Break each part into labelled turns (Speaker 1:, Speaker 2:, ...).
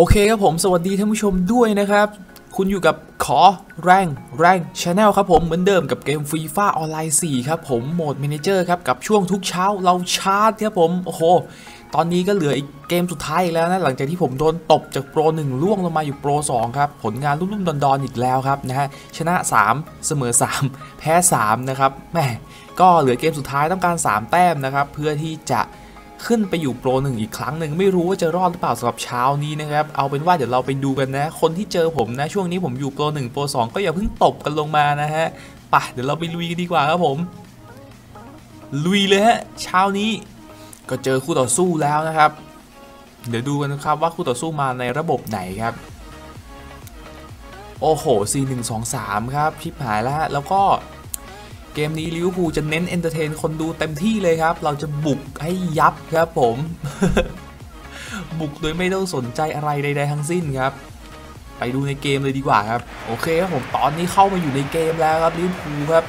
Speaker 1: โอเคครับผมสวัสดีท่านผู้ชมด้วยนะครับ คุณอยู่กับขอแรงแรงชาแนลครับผมเหมือนเดิมกับเกมฟรีฟ้าออนไลน์ 4 ครับผมโหมด m ม n เจอร์ครับกับช่วงทุกเช้าเราชาร์จครับผม โอ้โห ตอนนี้ก็เหลืออีกเกมสุดท้ายอีกแล้วนะ หลังจากที่ผมโดนตบจากโปร 1 ล่วงลงมาอยู่โปร 2 ครับ ผลงานรุ่มๆดอนๆอีกแล้วครับนะฮะชนะ 3 เสมอ 3 แพ้ 3 นะครับแหมก็เหลือเกมสุดท้ายต้องการ 3 แต้มนะครับเพื่อที่จะ ขึ้นไปอยู่โปรหนึ่งอีกครั้งหนึ่งไม่รู้ว่าจะรอดหรือเปล่าสำหรับเช้านี้นะครับเอาเป็นว่าเดี๋ยวเราไปดูกันนะ คนที่เจอผมนะช่วงนี้ผมอยู่โปรหนึ่งโปรสองก็อย่าเพิ่งตบกันลงมานะฮะปะเดี๋ยวเราไปลุยกันดีกว่าครับผม ลุยเลยฮะเช้านี้ก็เจอคู่ต่อสู้แล้วนะครับ เดี๋ยวดูกันนะครับว่าคู่ต่อสู้มาในระบบไหนครับ โอ้โห C123 ครับชิบหายแล้วแล้วก็ เกมนี้ลิเวอร์พูลจะเน้นเอนเตอร์เทนคนดูเต็มที่เลยครับ เราจะบุกให้ยับครับผม บุกโดยไม่ต้องสนใจอะไรใด ๆ ทั้งสิ้นครับ ไปดูในเกมเลยดีกว่าครับ โอเคครับผมตอนนี้เข้ามาอยู่ในเกมแล้วครับลิเวอร์พูลครับ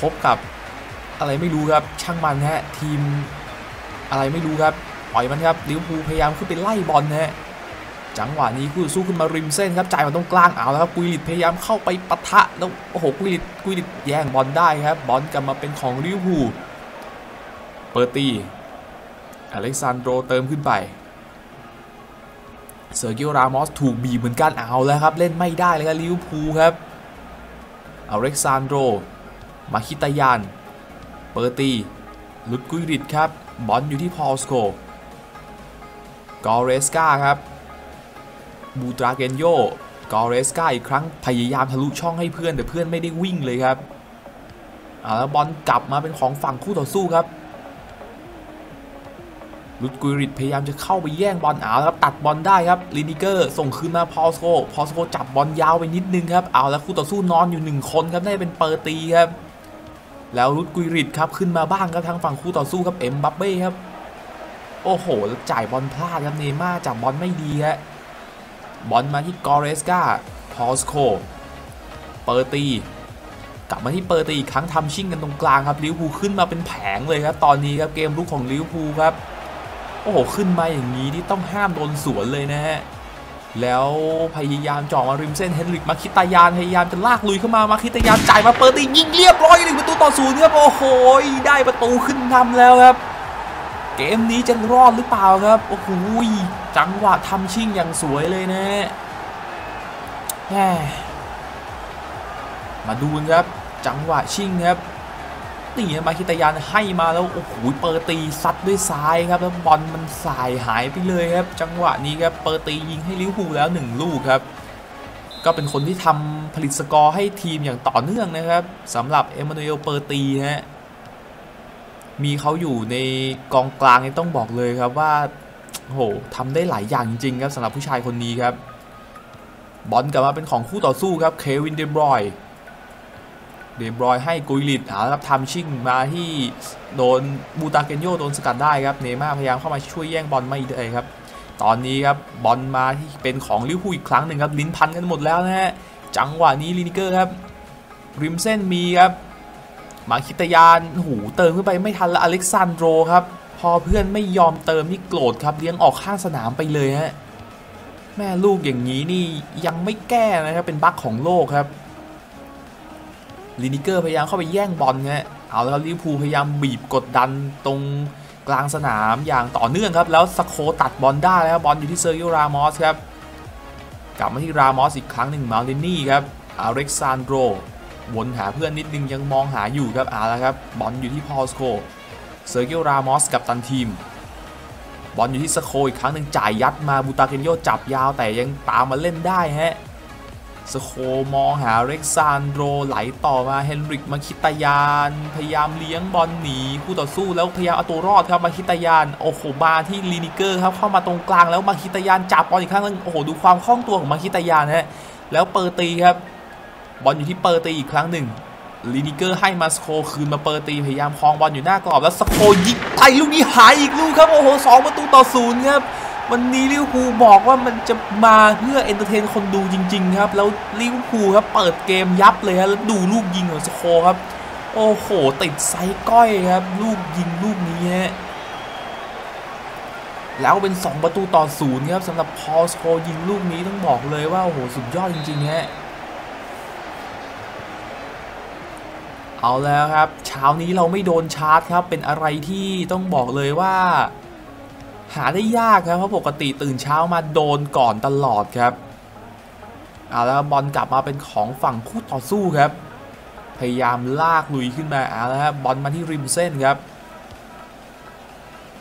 Speaker 1: พบกับอะไรไม่รู้ครับช่างมันฮะทีม อะไรไม่รู้ครับปล่อยมันครับลิเวอร์พูลพยายามขึ้นไปไล่บอลนะฮะ จังหวะนี้คู่สู้ขึ้นมาริมเส้นครับจ่ายมาตรงกลางเอาแล้วครับกุยลิตพยายามเข้าไปปะทะแล้วโอ้โหกุยลิตกุยลิตแย่งบอลได้ครับบอลกลับมาเป็นของลิเวอร์พูลเปิดตีอเล็กซานโดรเติมขึ้นไปเซอร์กิโอรามอสถูกบีเหมือนกันเอาแล้วครับ เล่นไม่ได้เลยครับลิเวอร์พูลครับอเล็กซานโดรมาคิตายาน เปิดตีลุดกุยลิตครับ บอลอยู่ที่พอลสโกกอเรสกาครับ บูตราเกนโยกอเรสกาอีกครั้งพยายามทะลุช่องให้เพื่อนแต่เพื่อนไม่ได้วิ่งเลยครับเอาแล้วบอลกลับมาเป็นของฝั่งคู่ต่อสู้ครับลุดกุยริตพยายามจะเข้าไปแย่งบอลเอาแล้วครับตัดบอลได้ครับลินิเกอร์ส่งคืนมาพอสโกพอสโกจับบอลยาวไปนิดนึงครับเอาแล้วคู่ต่อสู้นอนอยู่หนึ่งคนครับได้เป็นเปอร์ตีครับแล้วลุดกุยริตครับขึ้นมาบ้างครับทางฝั่งคู่ต่อสู้ครับเอ็มบัปเบ้ครับโอ้โหจ่ายบอลพลาดครับเนม่าจับบอลไม่ดีฮะ บอลมาที่กอเรสกาพอสโค เปอร์ตี กลับมาที่เปอร์ตีอีกครั้งทำชิ่งกันตรงกลางครับลิเวอร์พูลขึ้นมาเป็นแผงเลยครับ ตอนนี้ครับเกมลุกของลิเวอร์พูลครับ โอ้โห ขึ้นมาอย่างนี้ที่ต้องห้ามโดนสวนเลยนะฮะ แล้วพยายามจ่อมาริมเส้นเฮนริกมาคิตายานพยายามจะลากลุยเข้ามามาคิตายานจ่ายมาเปิดตียิงเรียบร้อยหนึ่งประตูต่อศูนย์ครับโอ้โหได้ประตูขึ้นนำแล้วครับ เกมนี้จะรอดหรือเปล่าครับ โอ้โหจังหวะทำชิ่งอย่างสวยเลยนะฮะแหมมาดูครับ จังหวะชิ่งครับนี่มาคิตายานให้มาแล้วโอ้โหเปิดตีซัดด้วยซ้ายครับแล้วบอลมันสายหายไปเลยครับ จังหวะนี้ครับเปิดตียิงให้ลิวพูแล้ว 1 ลูกครับ ก็เป็นคนที่ทำผลิตสกอร์ให้ทีมอย่างต่อเนื่องนะครับสำหรับเอมานูเอลเปอร์ตีฮะ มีเขาอยู่ในกองกลางนี่ต้องบอกเลยครับว่าโหทำได้หลายอย่างจริงๆครับสำหรับผู้ชายคนนี้ครับ บอลกลับมาเป็นของคู่ต่อสู้ครับเควินเดบรอยเดบรอยให้กุยลิตเอาครับทำชิ่งมาที่โดนบูตาเกนโยโดนสกัดได้ครับเนม่าพยายามเข้ามาช่วยแย่งบอลไม่ได้ครับ ตอนนี้ครับบอลมาที่เป็นของลิเวอร์พูอีกครั้งหนึ่งครับลิ้นพันกันหมดแล้วนะฮะจังหวะนี้ลินิเกอร์ครับริมเส้นมีครับ มาคิตยานหูเติมขึ้นไปไม่ทันแล้วอเล็กซานโดรครับ พอเพื่อนไม่ยอมเติมนี่โกรธครับเลี้ยงออกข้างสนามไปเลยฮะแม่ลูกอย่างนี้นี่ยังไม่แก้นะครับเป็นบั๊กของโลกครับลินิเกอร์พยายามเข้าไปแย่งบอลฮะเอาแล้วครับลิเวอร์พูลพยายามบีบกดดันตรงกลางสนามอย่างต่อเนื่องครับแล้วสโคตัดบอลได้แล้วบอลอยู่ที่เซอร์กิโอรามอสครับกลับมาที่รามอสอีกครั้งหนึ่งมาลินี่ครับอเล็กซานโดร วนหาเพื่อนนิดนึงยังมองหาอยู่ครับเอาละครับบอลอยู่ที่พอลสโคเซอร์เกิโอรามอสกับตันทีม บอลอยู่ที่สโคอีกครั้งหนึ่งจ่ายยัดมาบูตาเกนโยจับยาวแต่ยังตามมาเล่นได้ฮะสโคมองหาเร็กซานโดรไหลต่อมาเฮนริกมาคิตายาน พยายามเลี้ยงบอลหนีคู่ต่อสู้แล้วพยายามเอาตัวรอดครับมาคิตายานโอ้โหมาที่ลีนิเกอร์ครับเข้ามาตรงกลางแล้วมาคิตายานจับบอลอีกครั้งนึงโอ้โหดูความคล่องตัวของมาคิตายานฮะแล้วเปิดตีครับ บอลอยู่ที่เปิดตีอีกครั้งหนึ่งลีนิเกอร์ให้มาสโคคืนมาเปิดตีพยายามคลองบอลอยู่หน้ากรอบแล้วสโคยิงไปลูกนี้หายอีกลูกครับ โอ้โหสองประตูต่อศูนย์ครับวันนี้ลิเวอร์พูลบอกว่ามันจะมาเพื่อเอนเตอร์เทนคนดูจริง ๆ ครับ แล้วลิเวอร์พูลครับเปิดเกมยับเลยครับแล้วดูลูกยิงของสโคครับ โอ้โห ติดไซก้อยครับ ลูกยิงลูกนี้ฮะแล้วเป็น 2 ประตูต่อศูนย์ครับสำหรับพอสโคยิงลูกนี้ต้องบอกเลยว่าโอ้โหสุดยอดจริงๆฮะ เอาแล้วครับเช้านี้เราไม่โดนชาร์จครับ เป็นอะไรที่ต้องบอกเลยว่า หาได้ยากครับเพราะปกติตื่นเช้ามาโดนก่อนตลอดครับเอาแล้วบอลกลับมาเป็นของฝั่งคู่ต่อสู้ครับ พยายามลากลุยขึ้นมาเอาแล้วครับบอลมาที่ริมเส้นครับ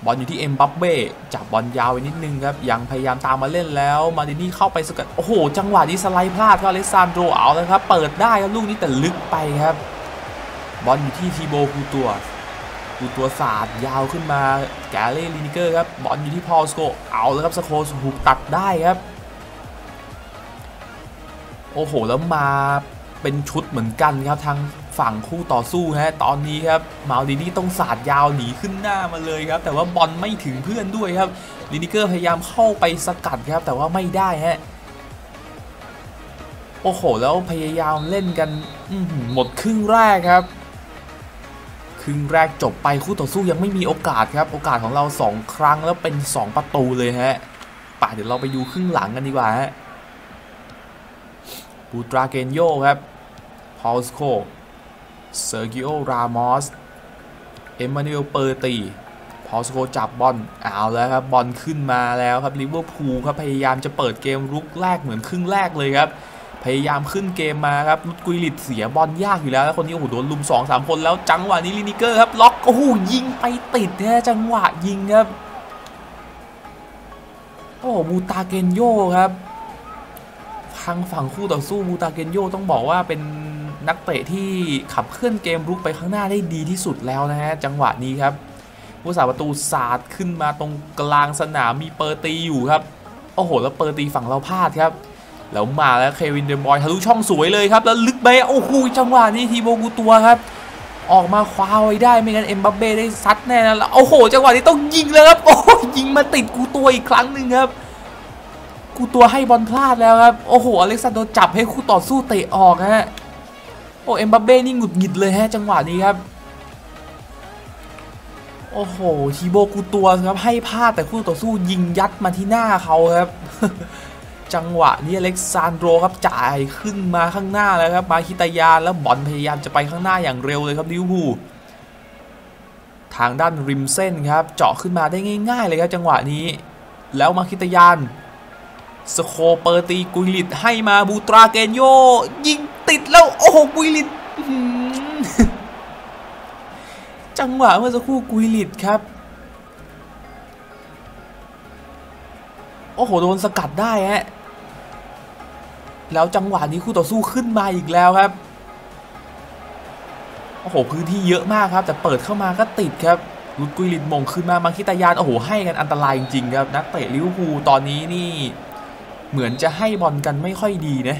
Speaker 1: บอลอยู่ที่เอ็มบัปเบ้จับบอลยาวไปนิดนึงครับ ยังพยายามตามมาเล่นแล้ว มาดินี่เข้าไปสกัด โอ้โห จังหวะนี้สไลด์พลาดก็อเล็กซานโดเอาแล้วครับ เปิดได้ครับลูกนี้แต่ลึกไปครับ บอลอยู่ที่ทีโบคูตัวคูตัวศาสตร์ยาวขึ้นมาแกเล่ลินิเกอร์ครับบอลอยู่ที่พอลสโกเอาแล้วครับสโคถูกตัดได้ครับ โอ้โหแล้วมาเป็นชุดเหมือนกันครับทางฝั่งคู่ต่อสู้ฮะตอนนี้ครับมาดินี่ต้องสาดยาวหนีขึ้นหน้ามาเลยครับ แต่ว่าบอลไม่ถึงเพื่อนด้วยครับลินิเกอร์พยายามเข้าไปสกัดครับ แต่ว่าไม่ได้ฮะโอ้โห แล้วพยายามเล่นกันหมดครึ่งแรกครับ ครึ่งแรกจบไปคู่ต่อสู้ยังไม่มีโอกาสครับ โอกาสของเรา 2 ครั้งแล้วเป็น 2 ประตูเลยฮะป่ะเดี๋ยวเราไปดูครึ่งหลังกันดีกว่าฮะบูตราเกนโยครับพอลสโคเซอร์กิโอ รามอส เอมมานูเอล เปอร์ตี พอสโกจับบอลเอาแล้วครับ บอลขึ้นมาแล้วครับลิเวอร์พูลครับ พยายามจะเปิดเกมรุกแรกเหมือนครึ่งแรกเลยครับ พยายามขึ้นเกมมาครับลุดกุยลิดเสียบอลยากอยู่แล้วแล้วคนนี้โอ้โหโดนลุม2 3คนแล้วจังหวะนี้ลินิเกอร์ครับล็อกโอ้โหยิงไปติดนะจังหวะยิงครับโอ้บูตาเกนโยครับทางฝั่งคู่ต่อสู้บูตาเกนโยต้องบอกว่าเป็นนักเตะที่ขับเคลื่อนเกมรุกไปข้างหน้าได้ดีที่สุดแล้วนะฮะจังหวะนี้ครับผู้สาประตูสาดขึ้นมาตรงกลางสนามมีเปอร์ตีอยู่ครับโอ้โหแล้วเปอร์ตีฝั่งเราพลาดครับ แล้วมาแล้วเควินเดมบอยทะลุช่องสวยเลยครับ แล้วลึกไปโอ้โหจังหวะนี้ทีโบกูตัวครับ ออกมาคว้าไว้ได้ไม่งั้นเอ็มบัปเบ้ได้ซัดแน่นะแล้วโอ้โห จังหวะนี้ต้องยิงเลยครับโอ้ยิงมาติดกูตัวอีกครั้งหนึ่งครับ กูตัวให้บอลพลาดแล้วครับโอ้โหอเล็กซานโดจับให้คู่ต่อสู้เตะออกฮะโอ้เอ็มบัปเบ้นี่หงุดหงิดเลยฮะจังหวะนี้ครับโอ้โห ทีโบกูตัวครับให้พลาดแต่คู่ต่อสู้ยิงยัดมาที่หน้าเขาครับ จังหวะนี้อเล็กซานโดครับจ่ายขึ้นมาข้างหน้าแล้วครับมาคิตายาแล้วบอลพยายามจะไปข้างหน้าอย่างเร็วเลยครับลิวพูทางด้านริมเส้นครับเจาะขึ้นมาได้ง่าย ๆ เลยครับจังหวะนี้ แล้วมาคิตายานสโคเปอร์ตีกุยลิตให้มาบูตราเกนโยยิงติดแล้วโอ้โหกุยลิตจังหวะเมื่อสักครู่กุยลิตครับ โอ้โหโดนสกัดได้ฮะแล้วจังหวะนี้คู่ต่อสู้ขึ้นมาอีกแล้วครับโอ้โหพื้นที่เยอะมากครับ แต่เปิดเข้ามาก็ติดครับลุดกุยลิตมงขึ้นมามาคิตายานโอ้โหให้กันอันตรายจริงๆครับนักเตะลิเวอร์พูลตอนนี้นี่ เหมือนจะให้บอลกันไม่ค่อยดีนะ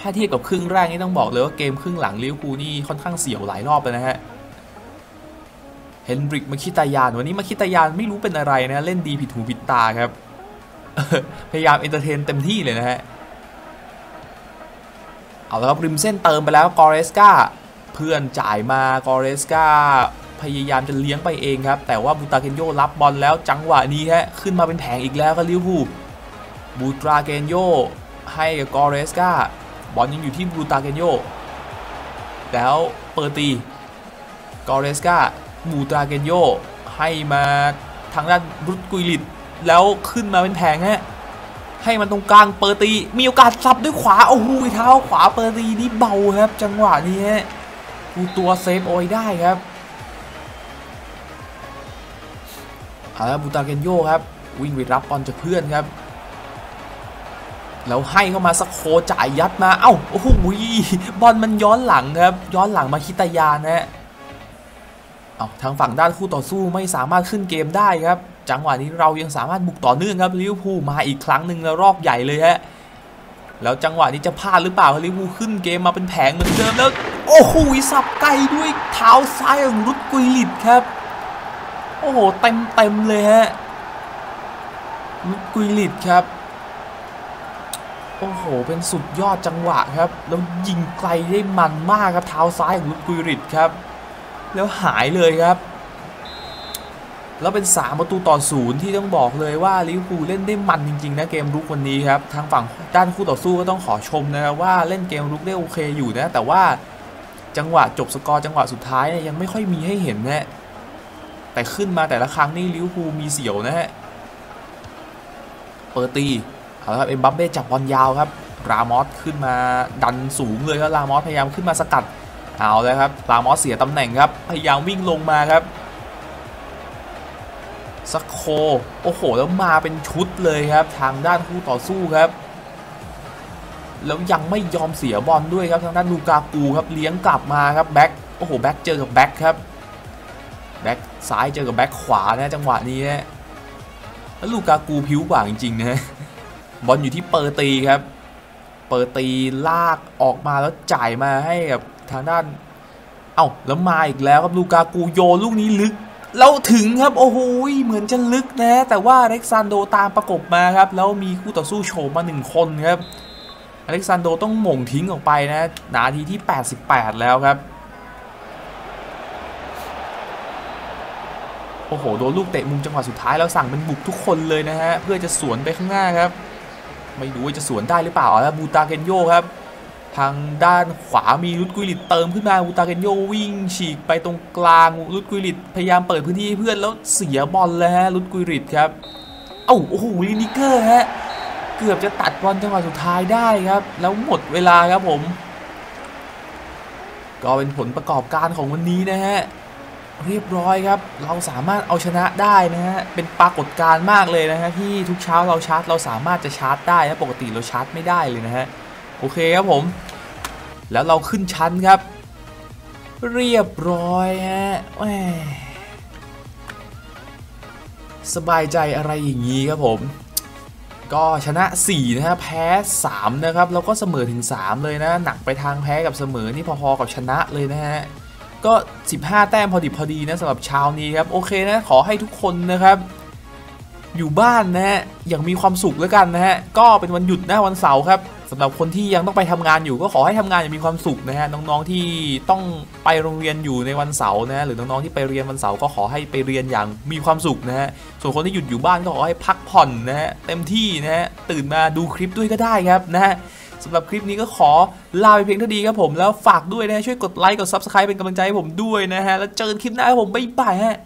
Speaker 1: ถ้าเทียบกับครึ่งแรกนี่ต้องบอกเลยว่าเกมครึ่งหลังลิเวอร์พูลนี่ค่อนข้างเสี่ยวหลายรอบเลยนะฮะเฮนริกมาคิตายานวันนี้มาคิตายานไม่รู้เป็นอะไรนะเล่นดีผิดหูผิดตาครับ พยายามเอนเตอร์เทนเต็มที่เลยนะฮะ เอาแล้วครับริมเส้นเติมไปแล้วกอเรสกาเพื่อนจ่ายมากอเรสกาพยายามจะเลี้ยงไปเองครับ แต่ว่าบูตาเกนโยรับบอลแล้วจังหวะนี้ฮะขึ้นมาเป็นแผงอีกแล้วครับลิวพูบูตราเกนโยให้กับกอเรสกาบอลยังอยู่ที่บูตาเกนโยแล้วเปิดตีกอเรสกาบูตราเกนโยให้มาทางด้านรุดกุยลิต แล้วขึ้นมาเป็นแผงฮะให้มันตรงกลางเปิดตี มีโอกาสสับด้วยขวาโอ้โหเท้าขวาเปิดตีนี่เบาครับ จังหวะนี้ฮะกูตัวเซฟเอาไว้ได้ครับอาละบูตาเกนโยครับ วิ่งไปรับบอลจากเพื่อนครับ แล้วให้เข้ามาสักโคจ่ายยัดมาเอ้าโอ้โหบอลมันย้อนหลังครับ ย้อนหลังมาคิตายานนะเอาทางฝั่งด้านคู่ต่อสู้ไม่สามารถขึ้นเกมได้ครับ จังหวะนี้เรายังสามารถบุกต่อเนื่องครับลิเวอร์พูลมาอีกครั้งหนึ่งแล้วรอบใหญ่เลยฮะแล้วจังหวะนี้จะพลาดหรือเปล่าลิเวอร์พูลขึ้นเกมมาเป็นแผงเหมือนเดิมแล้ว โอ้โหสับไกลด้วยเท้าซ้ายของรุดกุยลิดครับ โอ้โหเต็มเต็มเลยฮะลุกกุยลิดครับโอ้โห เป็นสุดยอดจังหวะครับ แล้วยิงไกลได้มันมากครับเท้าซ้ายของลุกกุยลิดครับ แล้วหายเลยครับ แล้วเป็น 3 ประตูต่อศูนย์ที่ต้องบอกเลยว่าลิเวอร์พูลเล่นได้มันจริงๆนะเกมรุกวันนี้ครับทางฝั่งด้านคู่ต่อสู้ก็ต้องขอชมนะครับว่าเล่นเกมรุกได้โอเคอยู่นะ แต่ว่าจังหวะจบสกอร์จังหวะสุดท้ายเนี่ยยังไม่ค่อยมีให้เห็นนะแต่ขึ้นมาแต่ละครั้งนี่ลิเวอร์พูลมีเสียวนะฮะเปิดตีเอาละครับเอ็มบัปเบ้จับบอลยาวครับรามอสขึ้นมาดันสูงเลยครับรามอสพยายามขึ้นมาสกัดเอาเลยครับรามอสเสียตำแหน่งครับพยายามวิ่งลงมาครับ สโค โอ้โห แล้วมาเป็นชุดเลยครับ ทางด้านคู่ต่อสู้ครับ แล้วยังไม่ยอมเสียบอลด้วยครับทางด้านลูกากูครับเลี้ยงกลับมาครับแบ็คโอ้โหแบ็คเจอกับแบ็คครับแบ็คซ้ายเจอกับแบ็คขวานะจังหวะนี้นะแล้วลูกากูผิวกว่าจริงๆนะบอลอยู่ที่เปอร์ตีครับ เปอร์ตีลากออกมาแล้วจ่ายมาให้กับทางด้าน เอ้าแล้วมาอีกแล้วครับลูกากูโยลูกนี้ลึก แล้วถึงครับโอ้โหเหมือนจะลึกนะ แต่ว่าอเล็กซานโดตามประกบมาครับ แล้วมีคู่ต่อสู้โฉมมาหนึ่งคนครับอเล็กซานโดต้องหม่งทิ้งออกไปนะนาทีที่ 88 แล้วครับ โอ้โห โดนลูกเตะมุมจังหวะสุดท้ายแล้วสั่งเป็นบุกทุกคนเลยนะฮะ เพื่อจะสวนไปข้างหน้าครับ ไม่รู้ว่าจะสวนได้หรือเปล่าแล้วบูตาเกนโยครับ ทางด้านขวามีลุดกุยลิตเติมขึ้นมาบูตาเกนโยวิ่ง ฉีกไปตรงกลางลุดกุยลิตพยายามเปิดพื้นที่เพื่อนแล้วเสียบอลแล้วฮะลุดกุยลิตครับเอ้าโอ้โหลินิเกอร์ฮะเกือบจะตัดบอลจังหวะสุดท้ายได้ครับ แล้วหมดเวลาครับผม ก็เป็นผลประกอบการของวันนี้นะฮะเรียบร้อยครับ เราสามารถเอาชนะได้นะฮะ เป็นปรากฏการณ์มากเลยนะฮะที่ทุกเช้าเราชาร์จเราสามารถจะชาร์จได้นะปกติเราชาร์จไม่ได้เลยนะฮะ โอเคครับผม แล้วเราขึ้นชั้นครับ เรียบร้อยฮะแหมสบายใจอะไรอย่างนี้ครับผม ก็ชนะ 4 นะฮะแพ้ 3 นะครับ แล้วก็เสมอถึง 3 เลยนะ หนักไปทางแพ้กับเสมอนี่พอๆกับชนะเลยนะฮะ ก็ 15 แต้มพอดิบพอดีนะสำหรับเช้านี้ครับ โอเคนะ ขอให้ทุกคนนะครับ อยู่บ้านนะฮะอย่างมีความสุขแล้วกันนะฮะก็เป็นวันหยุดนะวันเสาร์ครับสำหรับคนที่ยังต้องไปทำงานอยู่ก็ขอให้ทำงานอย่างมีความสุขนะฮะน้องๆที่ต้องไปโรงเรียนอยู่ในวันเสาร์นะฮะหรือน้องๆที่ไปเรียนวันเสาร์ก็ขอให้ไปเรียนอย่างมีความสุขนะฮะส่วนคนที่หยุดอยู่บ้านก็ขอให้พักผ่อนนะฮะเต็มที่นะฮะตื่นมาดูคลิปด้วยก็ได้ครับนะฮะสำหรับคลิปนี้ก็ขอลาไปเพียงเท่านี้ครับผมแล้วฝากด้วยนะฮะช่วยกดไลค์กด Subscribe เป็นกำลังใจให้ผมด้วยนะฮะแล้วเจอกันคลิปหน้าครับผมบ๊ายบายฮะ